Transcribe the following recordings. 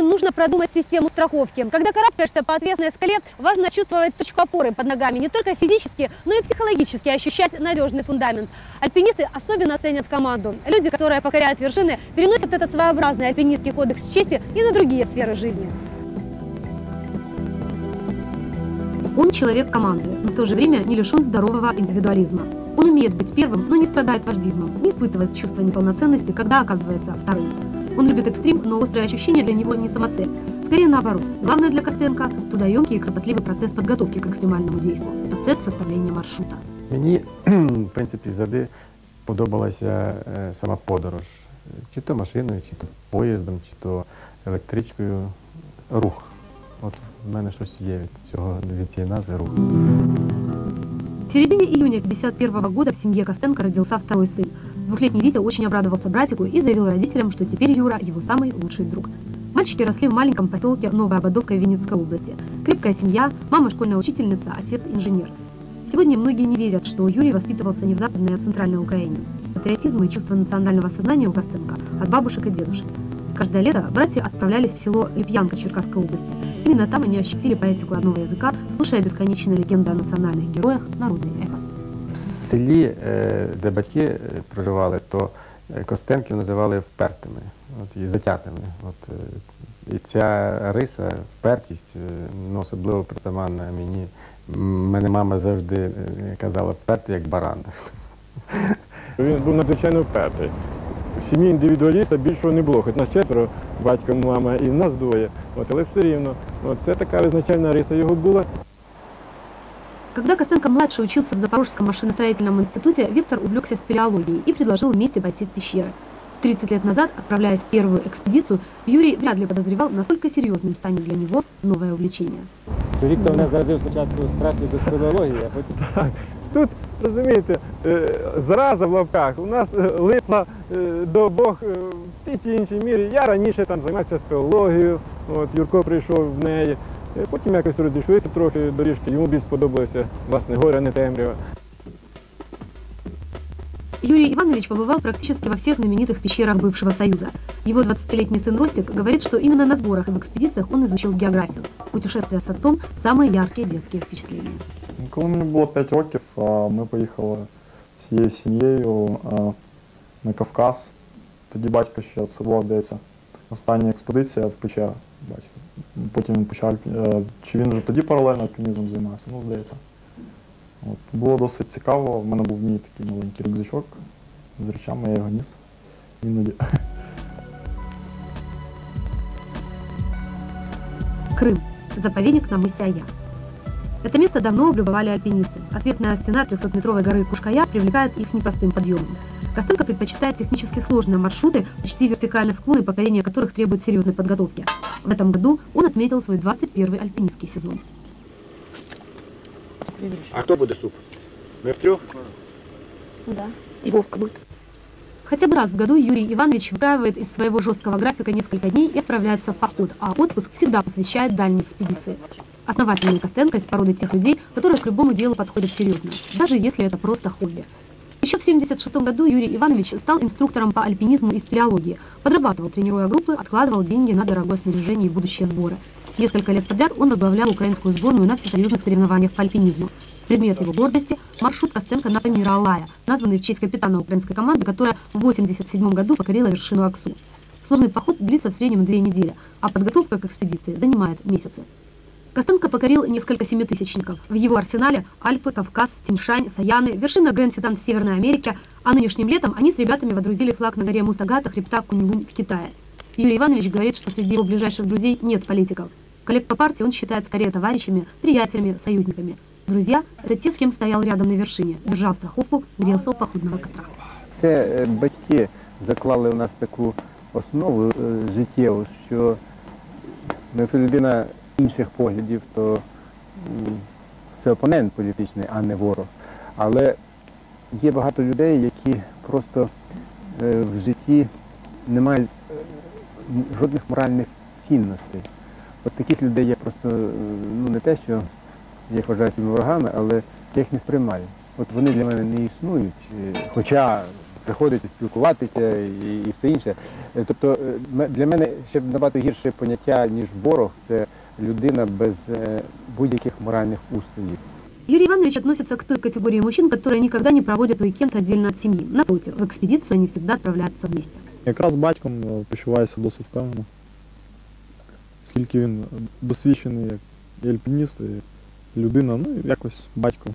Вершины, нужно продумать систему страховки. Когда карабкаешься по отвесной скале, важно чувствовать точку опоры под ногами, не только физически, но и психологически ощущать надежный фундамент. Альпинисты особенно ценят команду. Люди, которые покоряют вершины, переносят этот своеобразный альпинистский кодекс чести и на другие сферы жизни. Он человек команды, но в то же время не лишен здорового индивидуализма. Он умеет быть первым, но не страдает вождизмом, не испытывает чувства неполноценности, когда оказывается вторым. Он любит экстрим, но острое ощущение для него не самоцель. Скорее наоборот. Главное для Костенко – трудоемкий и кропотливый процесс подготовки к экстремальному действу. Процесс составления маршрута. Мені, в принципі, завжди подобалася е, сама подорож. Чи то машиною, чи то поїздом, чи то електричкою. Рух. От в мене щось є від цього від цієї назви рух. В середине июня 1951 года в семье Костенко родился второй сын. Двухлетний Витя очень обрадовался братику и заявил родителям, что теперь Юра его самый лучший друг. Мальчики росли в маленьком поселке Новая Ободовка Винницкой области. Крепкая семья, мама школьная учительница, отец инженер. Сегодня многие не верят, что Юрий воспитывался не в Западной, а Центральной Украине. Патриотизм и чувство национального сознания у Костенко от бабушек и дедушек. Каждое лето братья отправлялись в село Липьянка Черкасской области. Именно там они ощутили поэтику родного языка, слушая бесконечные легенды о национальных героях. В селі, е, де батьки е, проживали, то е, Костенків називали впертими от, і затятими. От, і ця риса, впертість, ну, особливо притаманна мені. Мене мама завжди казала впертий як баран. Він був надзвичайно впертий. В сім'ї індивідуаліста більшого не було, хоч нас четверо, батько, мама і нас двоє. От, але все рівно. От, це така визначальна риса його була. Когда Костенко-младший учился в Запорожском машиностроительном институте, Виктор увлекся спелеологией и предложил вместе пойти в пещеры. 30 лет назад, отправляясь в первую экспедицию, Юрий вряд ли подозревал, насколько серьезным станет для него новое увлечение. Віктор мене заразив спочатку страшно до спелеології, а потім Тут, розумієте, е, зраза в лапках у нас е, липла е, до Бог е, в тій чи іншій мірі. Я раніше там займався спелеологією, от, Юрко прийшов в неї. Е, Потім якось розійшлися трохи доріжки, йому більш сподобалося, власне, горе, а не темрява. Юрий Иванович побывал практически во всех знаменитых пещерах бывшего Союза. Его 20-летний сын Ростик говорит, что именно на сборах и в экспедициях он изучил географию. Путешествия с отцом – самые яркие детские впечатления. Коли мені було 5 років, а, ми поїхали всією сім'єю а, на Кавказ. Тоді батько ще це була, здається, остання експедиція в печеру. Батько. Потім він почав, е, чи він вже тоді паралельно альпінізмом займався, ну, здається. От. Було досить цікаво. В мене був мій такий маленький рюкзачок з речами, я його ніс іноді. Крим. – заповедник на мысе Ая. Это место давно облюбовали альпинисты. Ответная стена 300-метровой горы Кушкая привлекает их непростым подъемом. Костенко предпочитает технически сложные маршруты, почти вертикальные склоны, покорение которых требует серьезной подготовки. В этом году он отметил свой 21-й альпинистский сезон. А хто буде суп? Ми втрьох? Да. И Вовка будет. Хотя бы раз в году Юрий Иванович выкраивает из своего жесткого графика несколько дней и отправляется в поход, а отпуск всегда посвящает дальней экспедиции. Основательный Костенко из породы тех людей, которые к любому делу подходят серьезно, даже если это просто хобби. Еще в 1976 году Юрий Иванович стал инструктором по альпинизму и спелеологии, подрабатывал, тренируя группы, откладывал деньги на дорогое снаряжение и будущие сборы. Несколько лет подряд он возглавлял украинскую сборную на всесоюзных соревнованиях по альпинизму. Предмет его гордости – маршрут Костенко на Памира Алая, названный в честь капитана украинской команды, которая в 1987 году покорила вершину Аксу. Сложный поход длится в среднем две недели, а подготовка к экспедиции занимает месяцы. Костенко покорил несколько семитысячников. В его арсенале Альпы, Кавказ, Тиньшань, Саяны, вершина Гранд-Ситан в Северной Америке, а нынешним летом они с ребятами водрузили флаг на горе Мустагата, хребта Кунилунь в Китае. Юрий Иванович говорит, что среди его ближайших друзей нет политиков. Коллег по партии он считает скорее товарищами, приятелями, союзниками. Друзья – это те, с кем стоял рядом на вершине, держал страховку, грелся у походного костра. Це е, батьки заклали в нас таку основу е, життєву, що ну, якщо людина інших поглядів, то це опонент політичний, а не ворог. Але є багато людей, які просто е, в житті не мають е, жодних моральних цінностей. От таких людей я просто е, ну не те, що я вважаю собі ворогами, але я їх не сприймаю. От вони для мене не існують. Хоча приходиться спілкуватися і, і все інше. Тобто для мене ще набагато гірше поняття, ніж ворог, це людина без е, будь-яких моральних устоїв. Юрий Иванович относится к той категории мужчин, которые никогда не проводят уикенд отдельно от семьи. Напротив, в экспедицию они всегда отправляются вместе. Якраз з батьком е, почуваюся досить впевнено, оскільки він досвідчений як і альпініст, і людина, ну якось батько.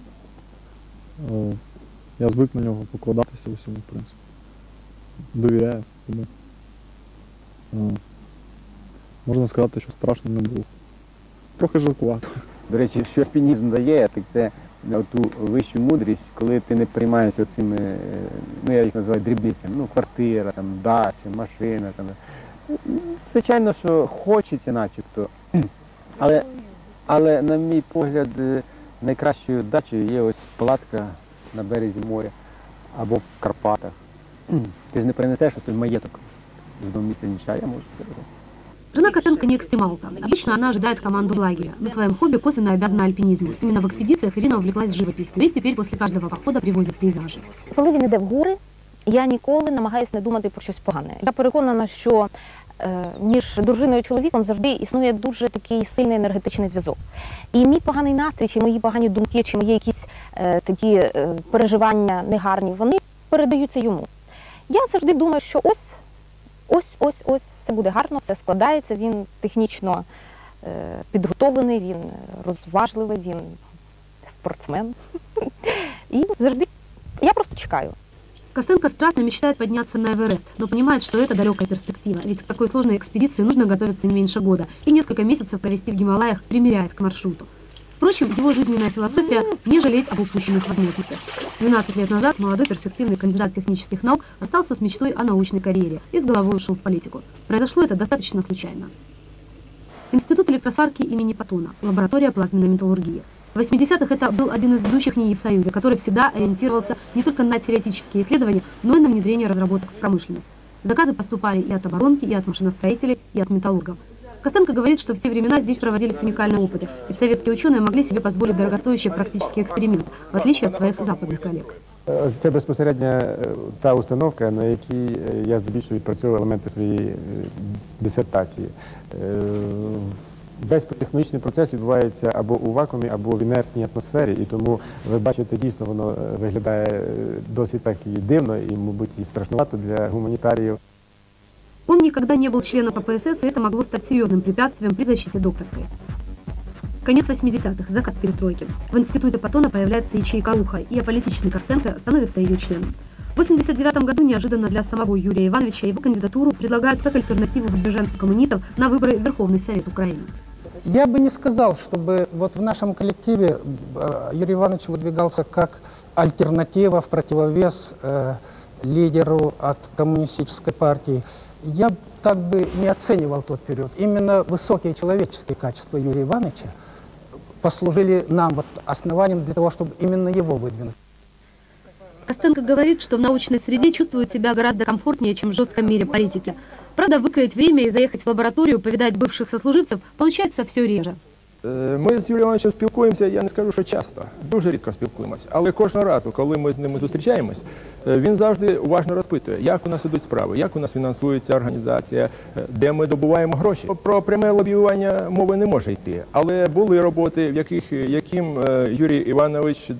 Е, Я звик на нього покладатися у всьому, в принципі. Довіряю тому. Можна сказати, що страшно не було. Трохи жалкувато. До речі, що альпінізм дає, так це ту вищу мудрість, коли ти не приймаєшся цими, е, ну я їх називаю дрібницями, ну квартира, там, дача, машина. Там. Звичайно, що хочеться начебто. Але, але на мій погляд, е, найкращою дачею є ось палатка на березі моря або в Карпатах. Ти ж не принесеш той маєток з одного місця нічого, я можу робити. Жена Котенко не экстремалка. Обычно она ожидает команду в лагере. На своем хобби косвенно обязана альпинизму. Именно в экспедициях Ирина увлеклась живописью и теперь после каждого похода привозит пейзажи. Коли він іде в гори, я ніколи намагаюся не думати про щось погане. Я переконана, що е, між дружиною і чоловіком завжди існує дуже такий сильний енергетичний зв'язок. І мій поганий настрій, чи мої погані думки, чи мої якісь е, такі е, переживання негарні, вони передаються йому. Я завжди думаю, що ось, ось, ось, ось все буде гарно, все складається. Він технічно е, підготовлений, він розважливий, він спортсмен. І завжди я просто чекаю. Костенко страстно мечтает подняться на Эверест, но понимает, что это далекая перспектива, ведь к такой сложной экспедиции нужно готовиться не меньше года и несколько месяцев провести в Гималаях, примиряясь к маршруту. Впрочем, его жизненная философия – не жалеть об упущенных возможностях. 12 лет назад молодой перспективный кандидат технических наук остался с мечтой о научной карьере и с головой ушел в политику. Произошло это достаточно случайно. Институт электросварки имени Патона, лаборатория плазменной металлургии. В 80-х это был один из ведущих НИИ в Союзе, который всегда ориентировался не только на теоретические исследования, но и на внедрение разработок в промышленность. Заказы поступали и от оборонки, и от машиностроителей, и от металлургов. Костенко говорит, что в те времена здесь проводились уникальные опыты, ведь советские ученые могли себе позволить дорогостоящие практические эксперименты, в отличие от своих западных коллег. Е, Це безпосередньо е, та установка, на якій е, я здебільшого відпрацьовував елементи своєї е, дисертації. Е, Весь технологічний процес відбувається або у вакуумі, або в інертній атмосфері, і тому ви бачите, дійсно воно е, виглядає е, досить так і дивно, і, мабуть, і страшнувато для гуманітаріїв. Он никогда не был членом КПСС, и это могло стать серьезным препятствием при защите докторской. Конец 80-х, закат перестройки. В институте Патона появляется ячейка Уха, и аполитичный Костенко становится ее членом. В 89 году неожиданно для самого Юрия Ивановича его кандидатуру предлагают как альтернативу выдвиженцев коммунистов на выборы в Верховный Совет Украины. Я бы не сказал, чтобы вот в нашем коллективе э, Юрий Иванович выдвигался как альтернатива в противовес э, лидеру от коммунистической партии. Я так бы не оценивал тот период. Именно высокие человеческие качества Юрия Ивановича послужили нам вот основанием для того, чтобы именно его выдвинуть. Костенко говорит, что в научной среде чувствует себя гораздо комфортнее, чем в жестком мире политики. Правда, выкроить время и заехать в лабораторию, повидать бывших сослуживцев, получается все реже. Е, Ми з Юрієм Івановичем спілкуємося, я не скажу, що часто, дуже рідко спілкуємося. Але кожного разу, коли ми з ними зустрічаємось, е, він завжди уважно розпитує, як у нас ідуть справи, як у нас фінансується організація, е, де ми добуваємо гроші. Про пряме лобіювання мови не може йти. Але були роботи, в яких яким Юрій Іванович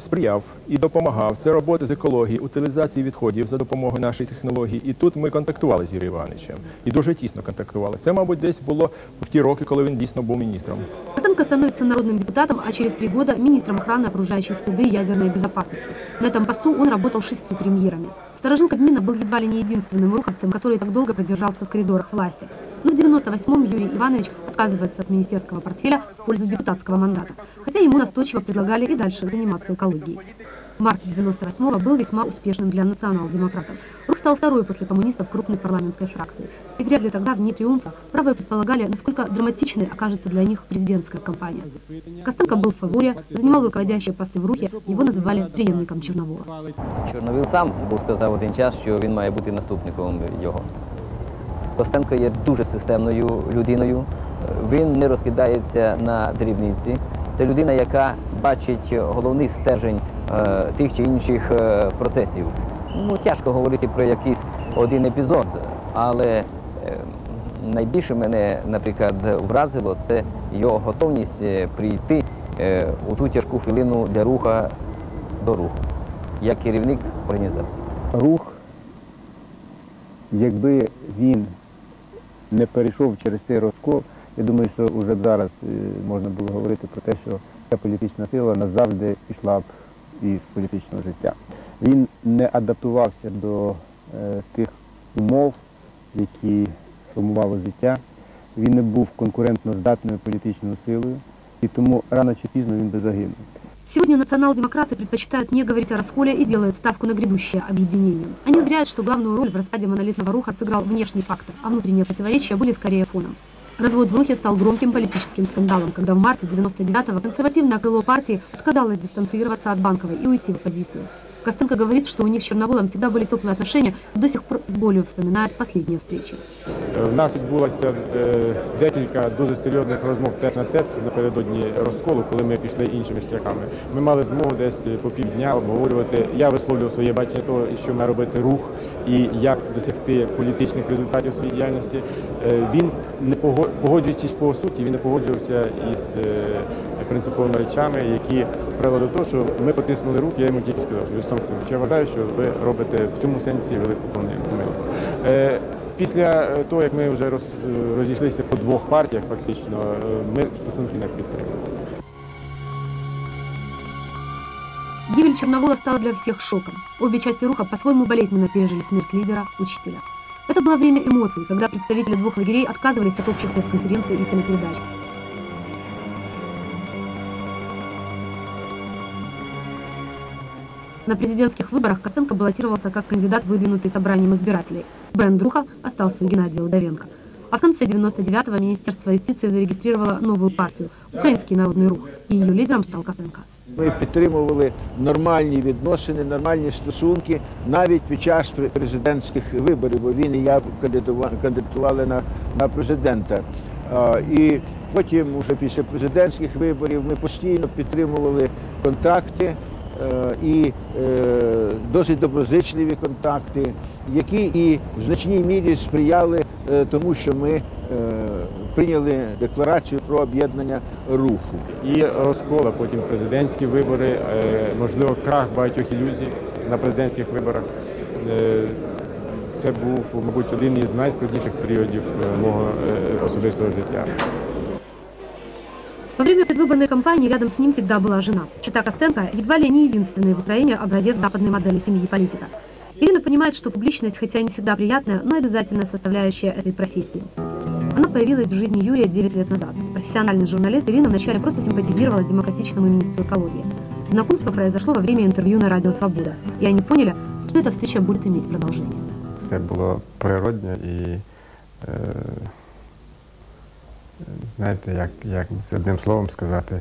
сприяв і допомагав. Це роботи з екології, утилізації відходів за допомогою нашої технології. І тут ми контактували з Юрієм Івановичем і дуже тісно контактували. Це, мабуть, десь було в ті роки, коли він дійсно був міністром. Костенко становится народным депутатом, а через три года министром охраны окружающей среды и ядерной безопасности. На этом посту он работал шестью премьерами. Сторожил Кабмина был едва ли не единственным руховцем, который так долго продержался в коридорах власти. Но в 98-м Юрий Иванович отказывается от министерского портфеля в пользу депутатского мандата, хотя ему настойчиво предлагали и дальше заниматься экологией. Март 98-го был весьма успешным для национал-демократов. Рух стал второй после коммунистов крупной парламентской фракции. И вряд ли тогда, в дни триумфа, правые предполагали, насколько драматичной окажется для них президентская кампания. Костенко был в фаворе, занимал руководящие посты в Рухе, его называли преемником Черновола. Чорновіл сам був сказав один час, що він має бути наступником його. Костенко є дуже системною людиною. Він не розкидається на дрібниці. Це людина, яка бачить головний стержень е, тих чи інших е, процесів. Ну, тяжко говорити про якийсь один епізод, Але е, найбільше мене, наприклад, вразило це його готовність е, прийти е, у ту тяжку хвилину для руха до руху, як керівник організації. рух, якби він не перейшов через цей розкол, я думаю, що вже зараз е, можна було говорити про те, що ця політична сила назавжди пішла б із політичного життя. Він не адаптувався до е, тих умов, які сформувало життя. Він не був конкурентно здатною політичною силою, і тому рано чи пізно він би загинув. Сегодня национал-демократы предпочитают не говорить о расколе и делают ставку на грядущее объединение. Они уверяют, что главную роль в распаде монолитного руха сыграл внешний фактор, а внутренние противоречия были скорее фоном. Развод в рухе стал громким политическим скандалом, когда в марте 99-го консервативное крыло партии отказалось дистанцироваться от Банковой и уйти в оппозицию. Костенко говорит, что у них с Черноволом всегда были теплые отношения до сих пор с болью вспоминают последние встречи. В нас відбулося е, декілька дуже серйозних розмов тет на тет напередодні розколу, коли ми пішли іншими шляхами. Ми мали змогу десь по півдня обговорювати. Я висловлював своє бачення того, що має робити рух і як досягти політичних результатів своєї діяльності. Е, Він не пого- погоджуючись по суті, він не погоджувався із е, принциповими речами, які привели до того, що ми потиснули руки. Я йому тільки сказав, що Олександр Олексійович, я вважаю, що ви робите в цьому сенсі велику помилку. Е, Після е, того, як ми вже роз- е, розійшлися по двох партіях, фактично, е, ми стосунки не підтримали. Гибель Черновола стала для всех шоком. Обе части руха по-своему болезненно пережили смерть лидера, учителя. Это было время эмоций, когда представители двух лагерей отказывались от общих пресс-конференций и телепередач. На президентских выборах Костенко баллотировался как кандидат, выдвинутый собранием избирателей. Бренд Руха остался у Геннадия Удовенко. А в конце 99-го Министерство юстиции зарегистрировало новую партию – Украинский народный рух, и ее лидером стал Костенко. Ми підтримували нормальні відносини, нормальні стосунки навіть під час пре- президентських виборів, бо він і я кандидува- кандидатували на, на президента. А, І потім, уже після президентських виборів, ми постійно підтримували контакти е, і е, досить доброзичливі контакти, які і в значній мірі сприяли е, тому, що ми е, прийняли декларацію про об'єднання руху. І розкол, а потім президентські вибори, е, можливо, крах багатьох ілюзій на президентських виборах. Е, Це був, мабуть, один із найскладніших періодів е, мого е, особистого життя. Во время предвыборной кампании рядом с ним всегда была жена. Чита Костенко едва ли не единственный в Украине образец западной модели семьи политика. Ирина понимает, что публичность, хотя и не всегда приятная, но обязательная составляющая этой профессии. Она появилась в жизни Юрия 9 лет назад. Профессиональный журналист Ирина вначале просто симпатизировала демократичному министру экологии. Знакомство произошло во время интервью на радио «Свобода». И они поняли, что эта встреча будет иметь продолжение. Все було природньо і, е, знаєте, як, як це одним словом сказати,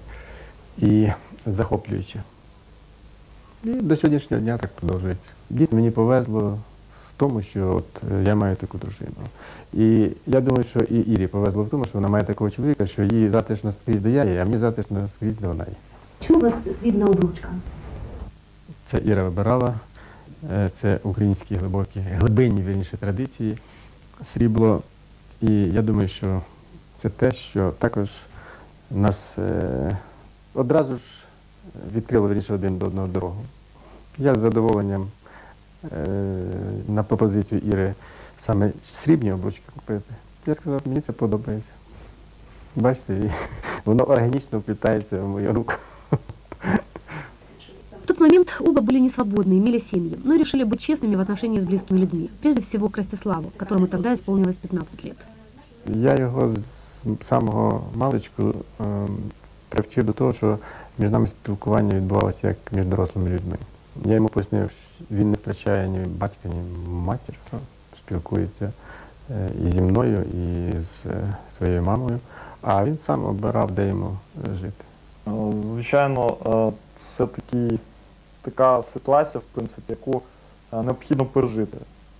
і захоплююче. І до сьогоднішнього дня так продовжується. Дійсно, мені повезло в тому, що от е, я маю таку дружину. І я думаю, що і Ірі повезло в тому, що вона має такого чоловіка, що їй затишно скрізь де я є, а мені затишно скрізь де вона є. Чему у вас видна обручка? Це Іра вибирала, е, це українські глибокі, глибинні вірніше традиції, срібло. І я думаю, що це те, що також нас е, одразу ж відкрило вірніше один до одного дорогу. Я з задоволенням е, на пропозицію Іри саме срібні обручки купити. Я сказав, мені це подобається. Бачите, і воно органічно вплітається в мою руку. В тот момент оба были не свободны, имели семьи, но решили быть честными в отношении с близкими людьми. Прежде всего к Ростиславу, которому тогда исполнилось 15 лет. Я його самого маличку ем, привчив до того, що між нами спілкування відбувалося як між дорослими людьми. Я йому пояснив, він не втрачає ні батька, ні матір, спілкується е, і зі мною, і з е, своєю мамою, а він сам обирав, де йому е, жити. Звичайно, це такий, така ситуація, в принципі, яку необхідно пережити.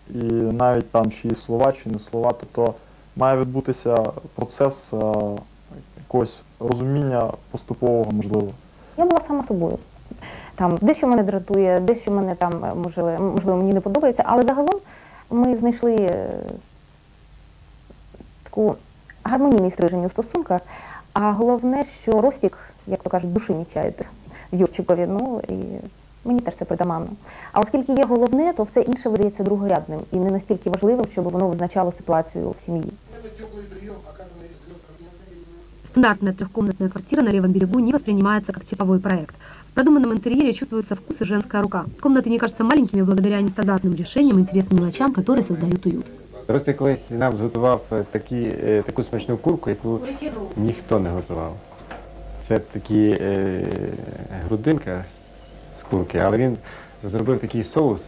І навіть там чи слова, чи не слова, тобто має відбутися процес е, якогось розуміння поступового, можливо. Я була сама собою. Там дещо мене дратує, дещо мене там е, можливо, можливо мені не подобається, але загалом ми знайшли е, Ростику гармонійний стрижень у стосунках, а головне, що Ростік, як то кажуть, душі не в Юрчикові. Ну і мені теж це притаманно. А оскільки є головне, то все інше видається другорядним і не настільки важливим, щоб воно визначало ситуацію в сім'ї. Стандартная трехкомнатная квартира на левом берегу не воспринимается как типовой проект. В продуманном интерьере чувствуется вкус и женская рука. Комнаты не кажутся маленькими благодаря нестандартным решениям и интересным мелочам, которые создают уют. Рости колись нам зготував е, такі, е, таку смачну курку, яку ніхто не готував. Це такі е, грудинка з курки, але він зробив такий соус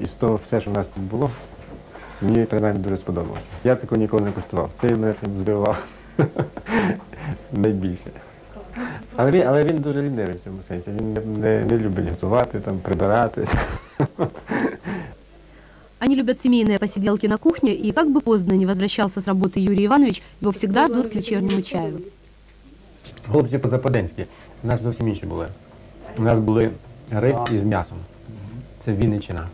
із того все, що в нас тут було. Мені принаймні дуже сподобалося. Я такого ніколи не куштував. Це мене там здивував найбільше. Але він, але він дуже лінивий в цьому сенсі. Він не, не, не любить готувати, там, прибирати. Они любят семейные посиделки на кухне, и как бы поздно не возвращался с работы Юрий Иванович, его всегда ждут к вечернему чаю. Голубці позападенські. У нас зовсім інші були. У нас були рис із м'ясом. Це Вінниччина.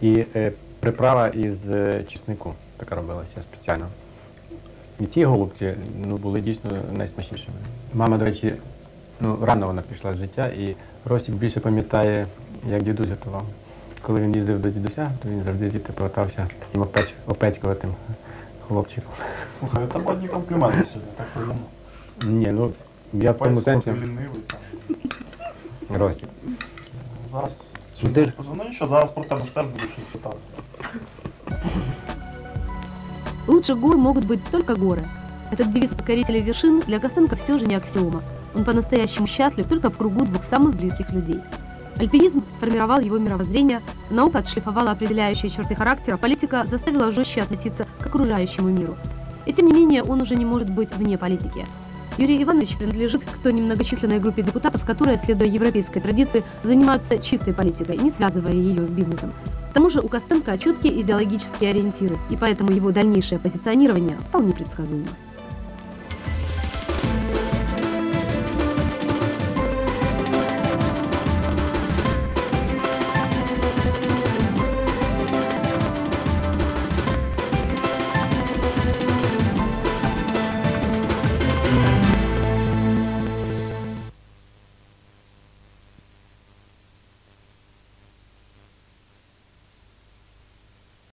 І е, приправа із е, чеснику така робилася спеціально. І ці голубці ну, були дійсно найсмачнішими. Мама, до речі, ну, рано вона пішла з життя, і Ростік більше пам'ятає, як дідусь готував. Коли він їздив до дідуся, то він завжди звідти повертався таким опеч, опецькуватим хлопчиком. Слухай, это бы одни комплименты сегодня, так приємно. Ні, ну я в тому сенсі лінивий. Зараз Ну, ж- ну нічого, зараз про тебе теж буду щось питати. Лучше гор могут быть только горы. Этот девиз покорителей вершин для Костенко все же не аксиома. Он по-настоящему счастлив только в кругу двух самых близких людей. Альпинизм сформировал его мировоззрение, наука отшлифовала определяющие черты характера, политика заставила жестче относиться к окружающему миру. И тем не менее, он уже не может быть вне политики. Юрий Иванович принадлежит к той немногочисленной группе депутатов, которые, следуя европейской традиции, занимаются чистой политикой, не связывая ее с бизнесом. К тому же у Костенко четкие идеологические ориентиры, и поэтому его дальнейшее позиционирование вполне предсказуемо.